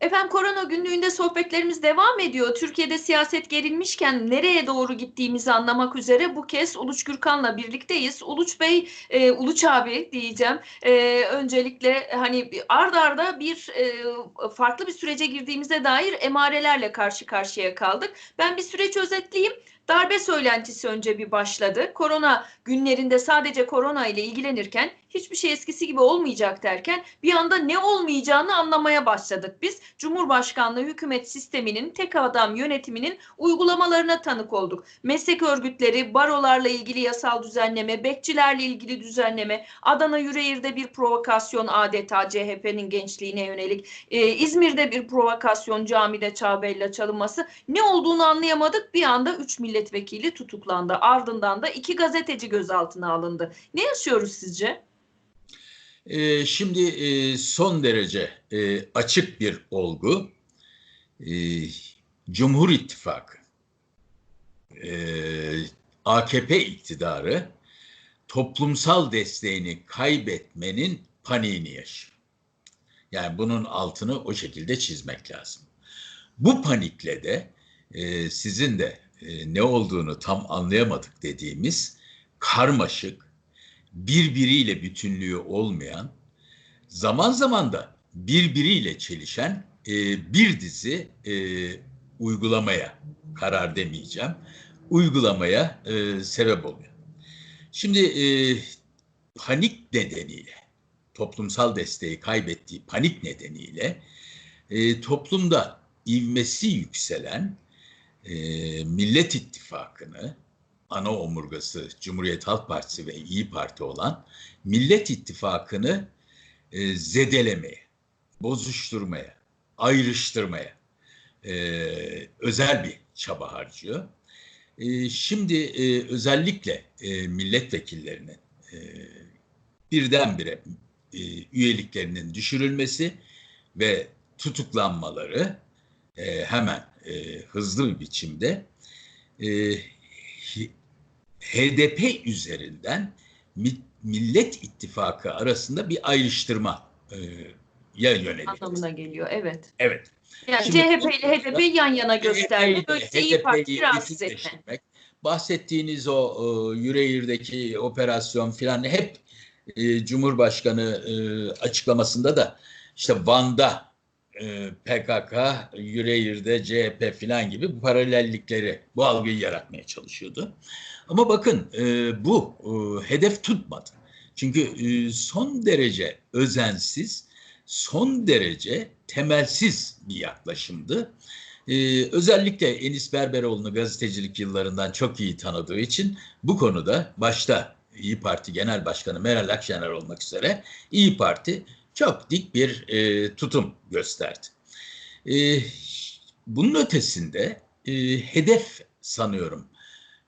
Efendim korona günlüğünde sohbetlerimiz devam ediyor. Türkiye'de siyaset gerilmişken nereye doğru gittiğimizi anlamak üzere bu kez Uluç Gürkan'la birlikteyiz. Uluç Bey, e, Uluç abi diyeceğim. E, öncelikle hani ard arda bir e, farklı bir sürece girdiğimize dair emarelerle karşı karşıya kaldık. Ben bir süreç özetleyeyim. Darbe söylentisi önce bir başladı. Korona günlerinde sadece korona ile ilgilenirken hiçbir şey eskisi gibi olmayacak derken bir anda ne olmayacağını anlamaya başladık biz. Cumhurbaşkanlığı hükümet sisteminin tek adam yönetiminin uygulamalarına tanık olduk. Meslek örgütleri, barolarla ilgili yasal düzenleme, bekçilerle ilgili düzenleme, Adana Yüreğir'de bir provokasyon adeta CHP'nin gençliğine yönelik, ee, İzmir'de bir provokasyon camide çağbella çalınması ne olduğunu anlayamadık. Bir anda 3 milletvekili tutuklandı. Ardından da iki gazeteci gözaltına alındı. Ne yaşıyoruz sizce? Ee, şimdi e, son derece e, açık bir olgu. E, Cumhur İttifakı, e, AKP iktidarı toplumsal desteğini kaybetmenin paniğini yaşıyor. Yani bunun altını o şekilde çizmek lazım. Bu panikle de e, sizin de e, ne olduğunu tam anlayamadık dediğimiz karmaşık, birbiriyle bütünlüğü olmayan, zaman zaman da birbiriyle çelişen e, bir dizi e, uygulamaya, karar demeyeceğim, uygulamaya e, sebep oluyor. Şimdi e, panik nedeniyle, toplumsal desteği kaybettiği panik nedeniyle e, toplumda ivmesi yükselen e, Millet İttifakı'nı, ana omurgası Cumhuriyet Halk Partisi ve İyi Parti olan Millet İttifakı'nı e, zedelemeye, bozuşturmaya, ayrıştırmaya e, özel bir çaba harcıyor. E, şimdi e, özellikle e, milletvekillerinin e, birdenbire e, üyeliklerinin düşürülmesi ve tutuklanmaları e, hemen e, hızlı bir biçimde e, HDP üzerinden Millet İttifakı arasında bir ayrıştırma e, ya yönelik. Anlamına geliyor, evet. Evet. Yani Şimdi CHP ile HDP yan yana gösterdi. Böylece İyi Parti rahatsız etme. Bahsettiğiniz o e, Yüreğir'deki operasyon filan hep e, Cumhurbaşkanı e, açıklamasında da işte Van'da e, PKK, Yüreğir'de CHP filan gibi bu paralellikleri, bu algıyı yaratmaya çalışıyordu. Ama bakın e, bu e, hedef tutmadı. Çünkü son derece özensiz, son derece temelsiz bir yaklaşımdı. Özellikle Enis Berberoğlu'nu gazetecilik yıllarından çok iyi tanıdığı için bu konuda başta İyi Parti Genel Başkanı Meral Akşener olmak üzere İyi Parti çok dik bir e, tutum gösterdi. E, bunun ötesinde e, hedef sanıyorum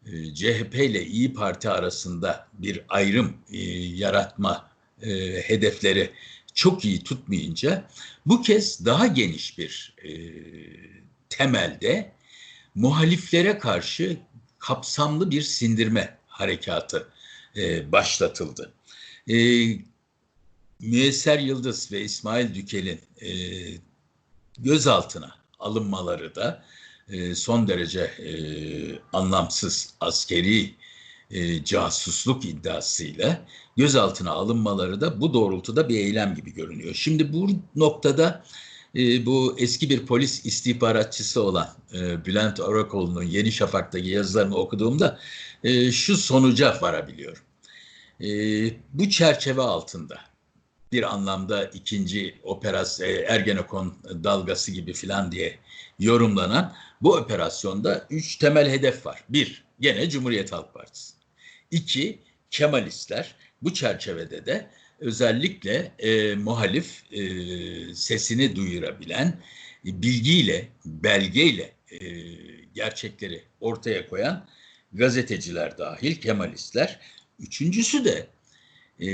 e, CHP ile İyi Parti arasında bir ayrım e, yaratma e, hedefleri çok iyi tutmayınca bu kez daha geniş bir e, temelde muhaliflere karşı kapsamlı bir sindirme harekatı e, başlatıldı. E, Müyesser Yıldız ve İsmail Dükel'in e, gözaltına alınmaları da e, son derece e, anlamsız askeri e, casusluk iddiasıyla gözaltına alınmaları da bu doğrultuda bir eylem gibi görünüyor. Şimdi bu noktada e, bu eski bir polis istihbaratçısı olan e, Bülent Orakoğlu'nun Yeni Şafak'taki yazılarını okuduğumda e, şu sonuca varabiliyorum. E, bu çerçeve altında bir anlamda ikinci operasyon e, Ergenekon dalgası gibi filan diye yorumlanan bu operasyonda üç temel hedef var. Bir, gene Cumhuriyet Halk Partisi. İki, Kemalistler. Bu çerçevede de özellikle e, muhalif e, sesini duyurabilen, bilgiyle, belgeyle e, gerçekleri ortaya koyan gazeteciler dahil, Kemalistler. Üçüncüsü de e,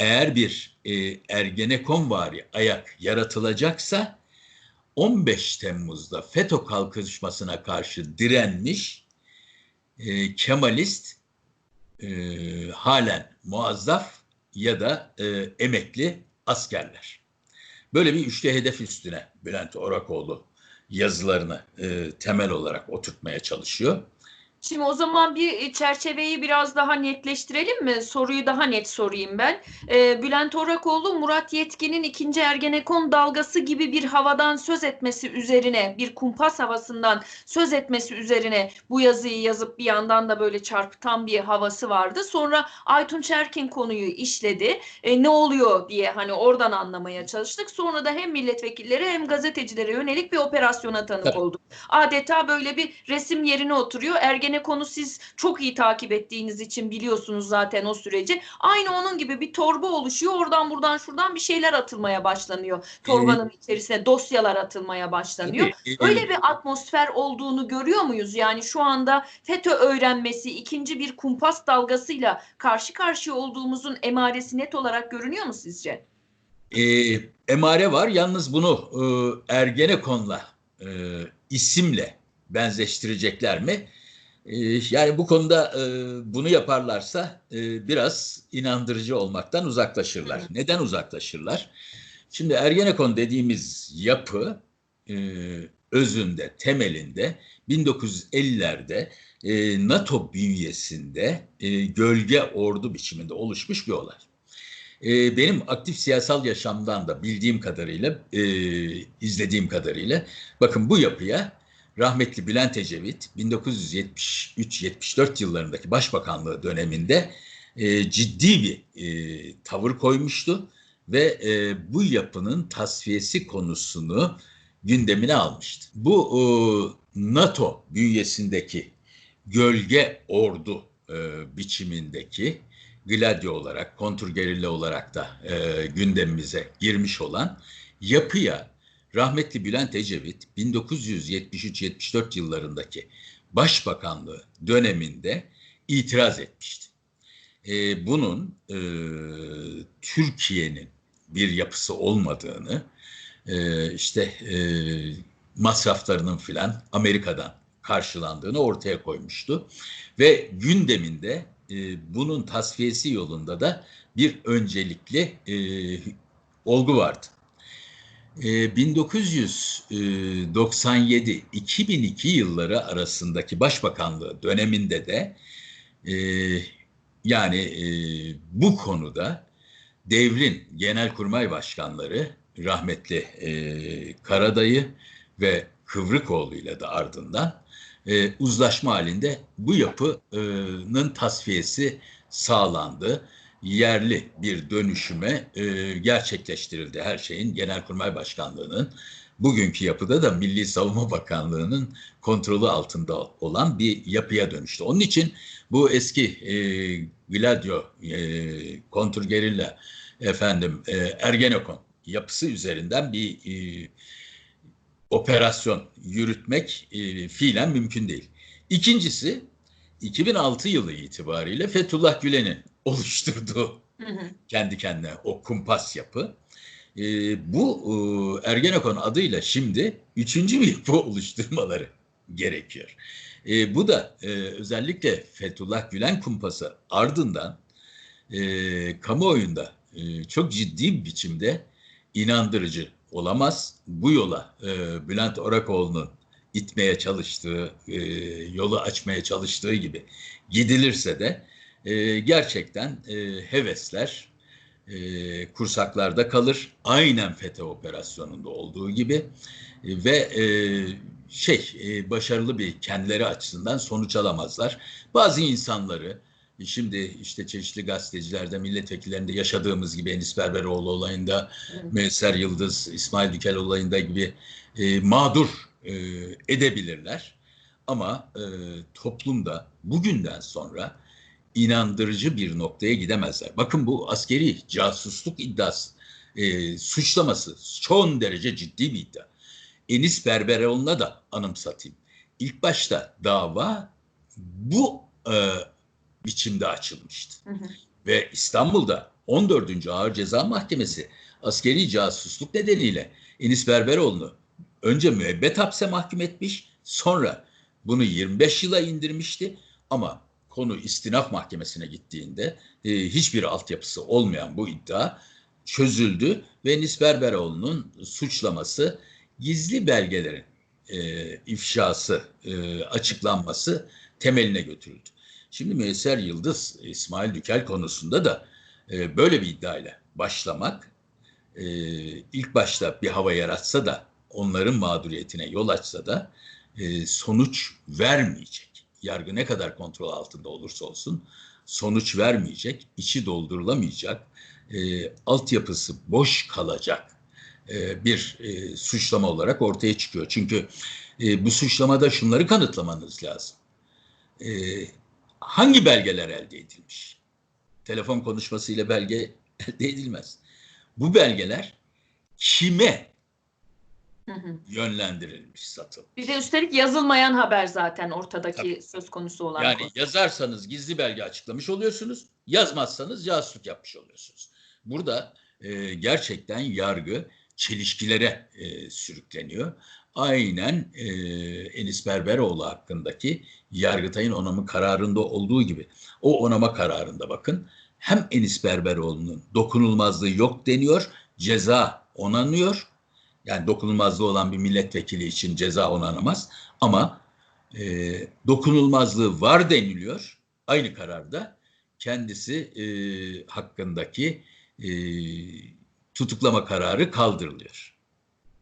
eğer bir e, Ergenekon vari ayak yaratılacaksa 15 Temmuz'da FETÖ kalkışmasına karşı direnmiş e, Kemalist e, halen muazzaf ya da e, emekli askerler. Böyle bir üçlü hedef üstüne Bülent Orakoğlu yazılarını e, temel olarak oturtmaya çalışıyor. Şimdi o zaman bir e, çerçeveyi biraz daha netleştirelim mi? Soruyu daha net sorayım ben. Ee, Bülent Orakoğlu, Murat Yetkin'in ikinci Ergenekon dalgası gibi bir havadan söz etmesi üzerine, bir kumpas havasından söz etmesi üzerine bu yazıyı yazıp bir yandan da böyle çarpıtan bir havası vardı. Sonra Aytunç Erkin konuyu işledi. E, ne oluyor diye hani oradan anlamaya çalıştık. Sonra da hem milletvekilleri hem gazetecilere yönelik bir operasyona tanık Tabii. olduk. Adeta böyle bir resim yerine oturuyor. Ergenekon'u siz çok iyi takip ettiğiniz için biliyorsunuz zaten o süreci. Aynı onun gibi bir torba oluşuyor. Oradan buradan şuradan bir şeyler atılmaya başlanıyor. Torbanın içerisine dosyalar atılmaya başlanıyor. Tabii, e, Öyle bir atmosfer olduğunu görüyor muyuz? Yani şu anda FETÖ öğrenmesi ikinci bir kumpas dalgasıyla karşı karşıya olduğumuzun emaresi net olarak görünüyor mu sizce? E, emare var. Yalnız bunu e, Ergenekon'la e, isimle benzeştirecekler mi? E, yani bu konuda e, bunu yaparlarsa e, biraz inandırıcı olmaktan uzaklaşırlar. Neden uzaklaşırlar? Şimdi Ergenekon dediğimiz yapı e, özünde, temelinde 1950'lerde e, NATO bünyesinde e, gölge ordu biçiminde oluşmuş bir olay. E, benim aktif siyasal yaşamdan da bildiğim kadarıyla, e, izlediğim kadarıyla, bakın bu yapıya rahmetli Bülent Ecevit 1973-74 yıllarındaki başbakanlığı döneminde e, ciddi bir e, tavır koymuştu ve e, bu yapının tasfiyesi konusunu gündemine almıştı. Bu e, NATO bünyesindeki gölge ordu e, biçimindeki Gladio olarak, kontrgerilla olarak da e, gündemimize girmiş olan yapıya rahmetli Bülent Ecevit 1973-74 yıllarındaki başbakanlığı döneminde itiraz etmişti. E, bunun e, Türkiye'nin bir yapısı olmadığını, e, işte e, masraflarının filan Amerika'dan karşılandığını ortaya koymuştu. Ve gündeminde e, bunun tasfiyesi yolunda da bir öncelikli e, olgu vardı. E, 1997-2002 yılları arasındaki başbakanlığı döneminde de e, yani e, bu konuda devrin genelkurmay başkanları rahmetli e, Karadayı ve Kıvrıkoğlu ile de ardından e, uzlaşma halinde bu yapının tasfiyesi sağlandı. Yerli bir dönüşüme e, gerçekleştirildi her şeyin Genelkurmay Başkanlığı'nın bugünkü yapıda da Milli Savunma Bakanlığı'nın kontrolü altında olan bir yapıya dönüştü. Onun için bu eski e, Gladio, e, kontrgerilla, efendim e, Ergenekon yapısı üzerinden bir e, operasyon yürütmek e, fiilen mümkün değil. İkincisi 2006 yılı itibariyle Fethullah Gülen'in oluşturduğu Hı hı. kendi kendine o kumpas yapı. E, bu e, Ergenekon adıyla şimdi üçüncü bir yapı oluşturmaları gerekiyor. E, bu da e, özellikle Fethullah Gülen kumpası ardından e, kamuoyunda e, çok ciddi bir biçimde inandırıcı olamaz. Bu yola e, Bülent Orakoğlu'nun itmeye çalıştığı, e, yolu açmaya çalıştığı gibi gidilirse de e, gerçekten e, hevesler e, kursaklarda kalır. Aynen FETÖ operasyonunda olduğu gibi E, ve e, şey e, başarılı bir kendileri açısından sonuç alamazlar. Bazı insanları Şimdi işte çeşitli gazetecilerde, milletvekillerinde yaşadığımız gibi Enis Berberoğlu olayında, Evet. Müesser Yıldız, İsmail Dikel olayında gibi e, mağdur e, edebilirler. Ama e, toplumda bugünden sonra inandırıcı bir noktaya gidemezler. Bakın bu askeri casusluk iddiası, e, suçlaması son derece ciddi bir iddia. Enis Berberoğlu'na da anımsatayım. İlk başta dava bu e, biçimde açılmıştı. Hı hı. Ve İstanbul'da 14. Ağır Ceza Mahkemesi askeri casusluk nedeniyle Enis Berberoğlu'nu önce müebbet hapse mahkum etmiş, sonra bunu 25 yıla indirmişti ama konu istinaf mahkemesine gittiğinde e, hiçbir altyapısı olmayan bu iddia çözüldü ve Enis Berberoğlu'nun suçlaması gizli belgelerin e, ifşası, e, açıklanması temeline götürüldü. Şimdi Müyesser Yıldız, İsmail Dükel konusunda da e, böyle bir iddiayla başlamak e, ilk başta bir hava yaratsa da onların mağduriyetine yol açsa da e, sonuç vermeyecek. Yargı ne kadar kontrol altında olursa olsun sonuç vermeyecek, içi doldurulamayacak, e, altyapısı boş kalacak e, bir e, suçlama olarak ortaya çıkıyor. Çünkü e, bu suçlamada şunları kanıtlamanız lazım. E, hangi belgeler elde edilmiş? Telefon konuşmasıyla belge elde edilmez. Bu belgeler kime Hı hı. yönlendirilmiş, satılmış? Bir de üstelik yazılmayan haber zaten ortadaki söz konusu olan Yani konu. yazarsanız gizli belge açıklamış oluyorsunuz, yazmazsanız casusluk yapmış oluyorsunuz. Burada e, gerçekten yargı çelişkilere e, sürükleniyor. Aynen e, Enis Berberoğlu hakkındaki Yargıtay'ın onamı kararında olduğu gibi. O onama kararında bakın hem Enis Berberoğlu'nun dokunulmazlığı yok deniyor, ceza onanıyor. Yani dokunulmazlığı olan bir milletvekili için ceza onanamaz ama e, dokunulmazlığı var deniliyor. Aynı kararda kendisi e, hakkındaki e, tutuklama kararı kaldırılıyor.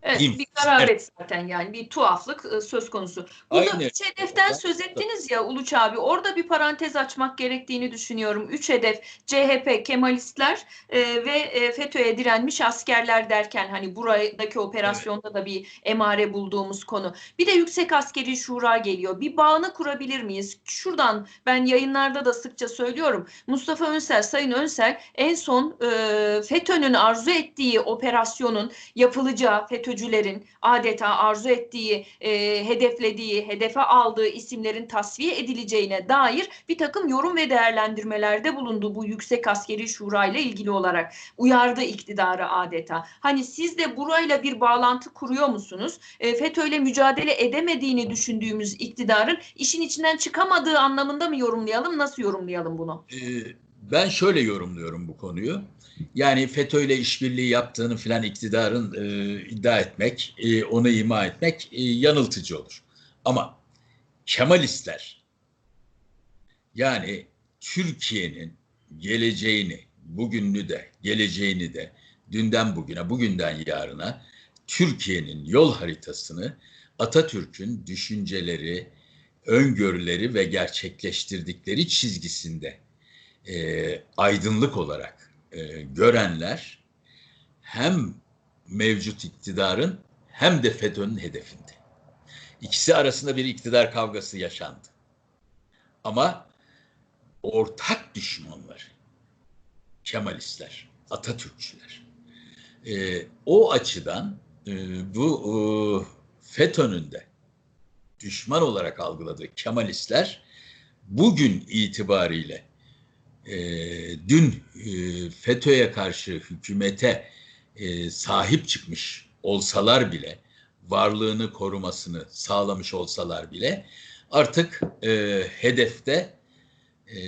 Evet, İnf- bir garabet zaten yani bir tuhaflık e, söz konusu. Burada Aynen. üç hedeften söz ettiniz ya Uluç abi orada bir parantez açmak gerektiğini düşünüyorum. Üç hedef CHP, Kemalistler e, ve e, FETÖ'ye direnmiş askerler derken hani buradaki operasyonda da bir emare bulduğumuz konu. Bir de Yüksek Askeri Şura geliyor. Bir bağını kurabilir miyiz? Şuradan ben yayınlarda da sıkça söylüyorum. Mustafa Önsel, Sayın Önsel en son e, FETÖ'nün arzu ettiği operasyonun yapılacağı FETÖ'cülerin adeta arzu ettiği, e, hedeflediği, hedefe aldığı isimlerin tasfiye edileceğine dair bir takım yorum ve değerlendirmelerde bulundu bu Yüksek Askeri Şura ile ilgili olarak. Uyardı iktidarı adeta. Hani siz de burayla bir bağlantı kuruyor musunuz? E, FETÖ'yle mücadele edemediğini düşündüğümüz iktidarın işin içinden çıkamadığı anlamında mı yorumlayalım? Nasıl yorumlayalım bunu? E, ben şöyle yorumluyorum bu konuyu. Yani FETÖ ile işbirliği yaptığını filan iktidarın e, iddia etmek, e, onu ima etmek e, yanıltıcı olur. Ama Kemalistler yani Türkiye'nin geleceğini, bugününü de, geleceğini de dünden bugüne, bugünden yarına Türkiye'nin yol haritasını Atatürk'ün düşünceleri, öngörüleri ve gerçekleştirdikleri çizgisinde e, aydınlık olarak e, görenler hem mevcut iktidarın hem de FETÖ'nün hedefinde. İkisi arasında bir iktidar kavgası yaşandı. Ama ortak düşmanları Kemalistler, Atatürkçüler. E, o açıdan e, bu e, FETÖ'nün de düşman olarak algıladığı Kemalistler bugün itibariyle e, dün e, FETÖ'ye karşı hükümete e, sahip çıkmış olsalar bile varlığını korumasını sağlamış olsalar bile artık e, hedefte e,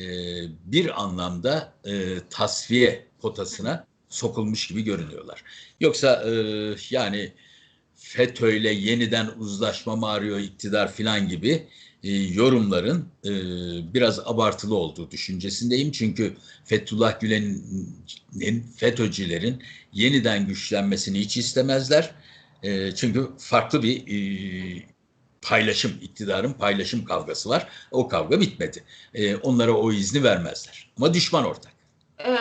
bir anlamda e, tasfiye potasına sokulmuş gibi görünüyorlar. Yoksa e, yani FETÖ'yle yeniden uzlaşma mı arıyor iktidar filan gibi e, yorumların e, biraz abartılı olduğu düşüncesindeyim. Çünkü Fethullah Gülen'in FETÖ'cülerin yeniden güçlenmesini hiç istemezler. E, çünkü farklı bir e, paylaşım, iktidarın paylaşım kavgası var. O kavga bitmedi. E, onlara o izni vermezler. Ama düşman ortak. Ee,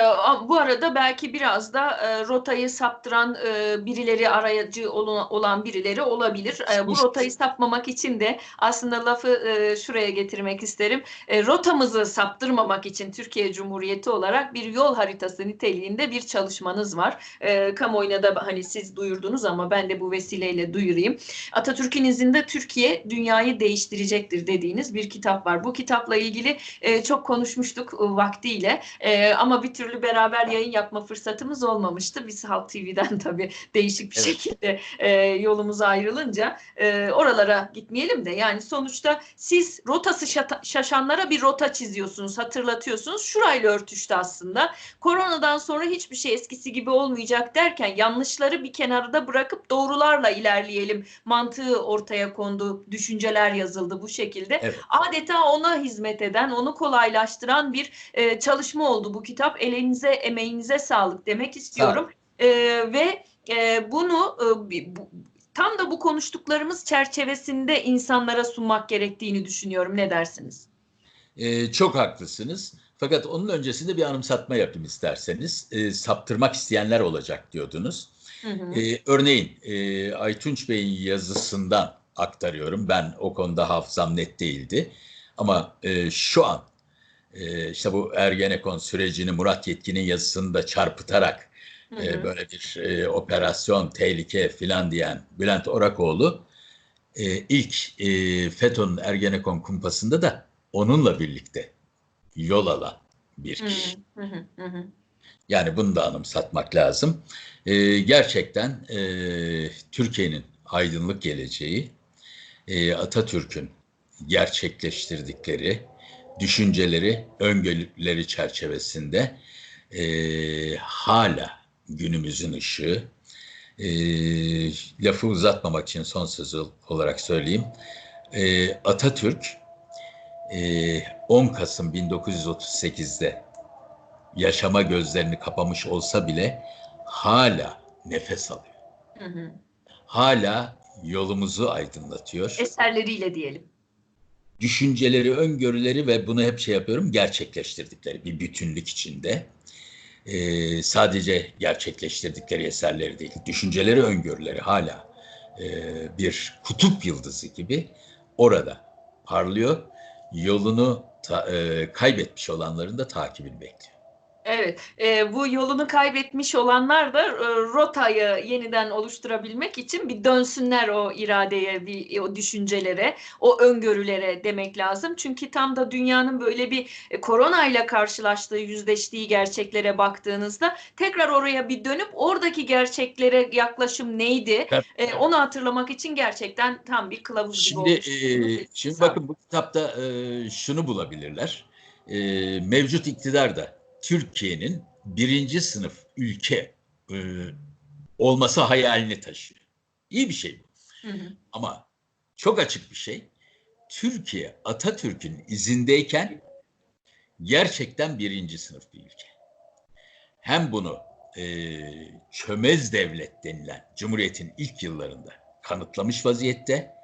bu arada belki biraz da e, rotayı saptıran e, birileri aracı olan, olan birileri olabilir. E, bu rotayı sapmamak için de aslında lafı e, şuraya getirmek isterim. E, rotamızı saptırmamak için Türkiye Cumhuriyeti olarak bir yol haritası niteliğinde bir çalışmanız var. E, kamuoyuna da hani siz duyurdunuz ama ben de bu vesileyle duyurayım. Atatürk'ün izinde Türkiye dünyayı değiştirecektir dediğiniz bir kitap var. Bu kitapla ilgili e, çok konuşmuştuk e, vaktiyle. E, ama bir bir türlü beraber yayın yapma fırsatımız olmamıştı. Biz Halk TV'den tabii değişik bir Evet. şekilde e, yolumuz ayrılınca e, oralara gitmeyelim de yani sonuçta siz rotası şata- şaşanlara bir rota çiziyorsunuz, hatırlatıyorsunuz. Şurayla örtüştü aslında. Koronadan sonra hiçbir şey eskisi gibi olmayacak derken yanlışları bir kenarda bırakıp doğrularla ilerleyelim mantığı ortaya kondu, düşünceler yazıldı bu şekilde. Evet. Adeta ona hizmet eden, onu kolaylaştıran bir e, çalışma oldu bu kitap. Elinize, emeğinize sağlık demek istiyorum. E, ve e, bunu e, bu- tam da bu konuştuklarımız çerçevesinde insanlara sunmak gerektiğini düşünüyorum. Ne dersiniz? Ee, çok haklısınız. Fakat onun öncesinde bir anımsatma yapayım isterseniz. Ee, saptırmak isteyenler olacak diyordunuz. Hı hı. Ee, örneğin e, Aytunç Bey'in yazısından aktarıyorum. Ben o konuda hafızam net değildi. Ama e, şu an e, işte bu Ergenekon sürecini Murat Yetkin'in yazısını da çarpıtarak Hı e, hı. böyle bir e, operasyon, tehlike filan diyen Bülent Orakoğlu e, ilk e, FETÖ'nün Ergenekon kumpasında da onunla birlikte yol alan bir kişi. hı hı hı hı. Yani bunu da anımsatmak lazım. Gerçekten e, Türkiye'nin aydınlık geleceği e, Atatürk'ün gerçekleştirdikleri düşünceleri, öngörüleri çerçevesinde e, hala günümüzün ışığı. E, lafı uzatmamak için son sözü olarak söyleyeyim. E, Atatürk e, 10 Kasım 1938'de yaşama gözlerini kapamış olsa bile hala nefes alıyor. Hı hı. Hala yolumuzu aydınlatıyor. Eserleriyle diyelim. Düşünceleri, öngörüleri ve bunu hep şey yapıyorum gerçekleştirdikleri bir bütünlük içinde. Ee, sadece gerçekleştirdikleri eserleri değil, düşünceleri, öngörüleri hala e, bir kutup yıldızı gibi orada parlıyor. Yolunu ta- e, kaybetmiş olanların da takibini bekliyor. Evet, e, bu yolunu kaybetmiş olanlar da e, rotayı yeniden oluşturabilmek için bir dönsünler o iradeye, bir, o düşüncelere, o öngörülere demek lazım. Çünkü tam da dünyanın böyle bir e, koronayla karşılaştığı, yüzleştiği gerçeklere baktığınızda tekrar oraya bir dönüp oradaki gerçeklere yaklaşım neydi? E, onu hatırlamak için gerçekten tam bir kılavuz gibi Şimdi olmuş. e, şimdi bakın bu kitapta e, şunu bulabilirler. E, mevcut iktidar da Türkiye'nin birinci sınıf ülke e, olması hayalini taşıyor. İyi bir şey bu. Hı hı. Ama çok açık bir şey. Türkiye Atatürk'ün izindeyken gerçekten birinci sınıf bir ülke. Hem bunu e, çömez devlet denilen Cumhuriyet'in ilk yıllarında kanıtlamış vaziyette.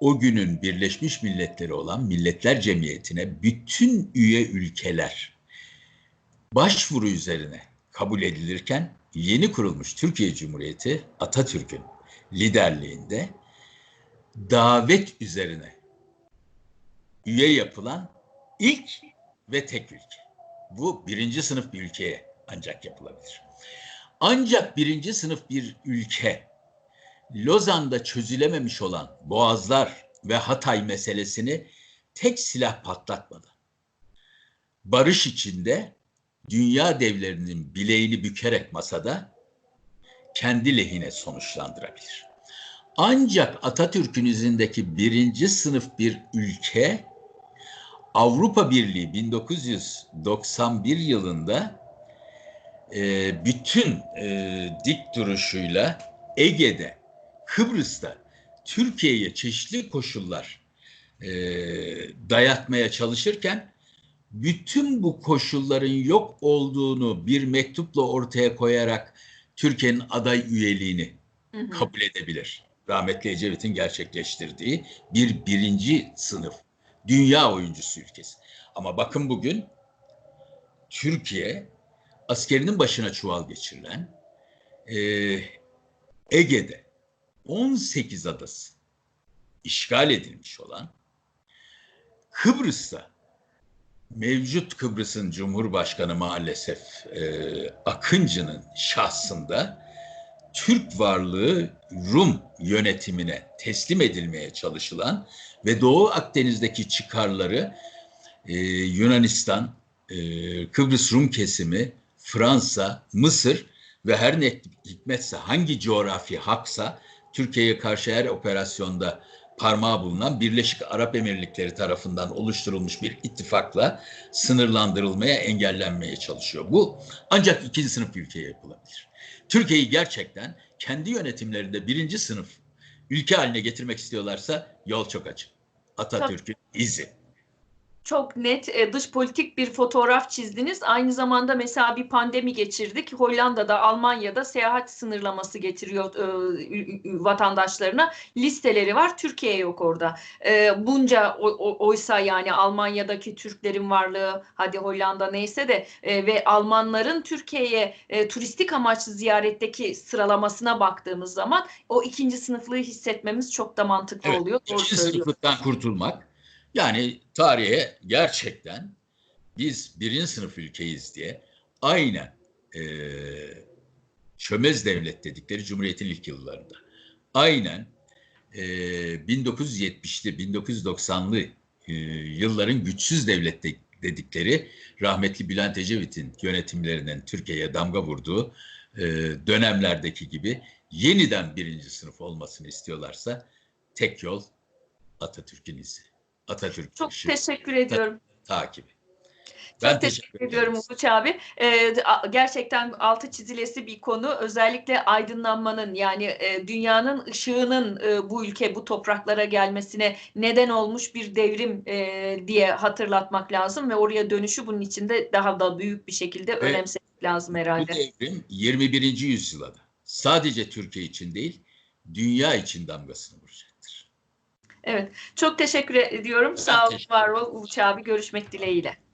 O günün Birleşmiş Milletleri olan Milletler Cemiyeti'ne bütün üye ülkeler başvuru üzerine kabul edilirken yeni kurulmuş Türkiye Cumhuriyeti Atatürk'ün liderliğinde davet üzerine üye yapılan ilk ve tek ülke. Bu birinci sınıf bir ülkeye ancak yapılabilir. Ancak birinci sınıf bir ülke Lozan'da çözülememiş olan Boğazlar ve Hatay meselesini tek silah patlatmadı. Barış içinde dünya devlerinin bileğini bükerek masada kendi lehine sonuçlandırabilir. Ancak Atatürk'ün izindeki birinci sınıf bir ülke Avrupa Birliği 1991 yılında e, bütün e, dik duruşuyla Ege'de, Kıbrıs'ta Türkiye'ye çeşitli koşullar e, dayatmaya çalışırken bütün bu koşulların yok olduğunu bir mektupla ortaya koyarak Türkiye'nin aday üyeliğini Hı hı. kabul edebilir. Rahmetli Ecevit'in gerçekleştirdiği bir birinci sınıf dünya oyuncusu ülkesi. Ama bakın bugün Türkiye askerinin başına çuval geçirilen e, Ege'de 18 adası işgal edilmiş olan Kıbrıs'ta mevcut Kıbrıs'ın Cumhurbaşkanı maalesef e, Akıncı'nın şahsında Türk varlığı Rum yönetimine teslim edilmeye çalışılan ve Doğu Akdeniz'deki çıkarları e, Yunanistan, e, Kıbrıs Rum kesimi, Fransa, Mısır ve her ne hikmetse hangi coğrafi haksa Türkiye'ye karşı her operasyonda parmağı bulunan Birleşik Arap Emirlikleri tarafından oluşturulmuş bir ittifakla sınırlandırılmaya, engellenmeye çalışıyor. Bu ancak ikinci sınıf ülkeye yapılabilir. Türkiye'yi gerçekten kendi yönetimlerinde birinci sınıf ülke haline getirmek istiyorlarsa yol çok açık. Atatürk'ün izi. Çok net e, dış politik bir fotoğraf çizdiniz. Aynı zamanda mesela bir pandemi geçirdik. Hollanda'da, Almanya'da seyahat sınırlaması getiriyor e, vatandaşlarına. Listeleri var. Türkiye yok orada. E, bunca o- o- oysa yani Almanya'daki Türklerin varlığı, hadi Hollanda neyse de e, ve Almanların Türkiye'ye e, turistik amaçlı ziyaretteki sıralamasına baktığımız zaman o ikinci sınıflığı hissetmemiz çok da mantıklı Evet, oluyor. İkinci sınıflıktan kurtulmak. Yani tarihe gerçekten biz birinci sınıf ülkeyiz diye aynen eee çömez devlet dedikleri Cumhuriyet'in ilk yıllarında. Aynen eee 1970'li 1990'lı eee, yılların güçsüz devlet de- dedikleri rahmetli Bülent Ecevit'in yönetimlerinin Türkiye'ye damga vurduğu eee, dönemlerdeki gibi yeniden birinci sınıf olmasını istiyorlarsa tek yol Atatürk'ün izi. Atatürk Çok ışığı, teşekkür ediyorum. takibi. Çok teşekkür ediyorum ederim. Uluç abi. Ee, gerçekten altı çizilesi bir konu. Özellikle aydınlanmanın yani e, dünyanın ışığının e, bu ülke bu topraklara gelmesine neden olmuş bir devrim e, diye hatırlatmak lazım ve oraya dönüşü bunun içinde daha da büyük bir şekilde Ve önemsemek lazım Bu herhalde. devrim 21. yüzyıla da sadece Türkiye için değil, dünya için damgasını vuracaktır. Evet. Çok teşekkür ediyorum. Sağ ol, teşekkür var ol Uluç abi. Görüşmek dileğiyle.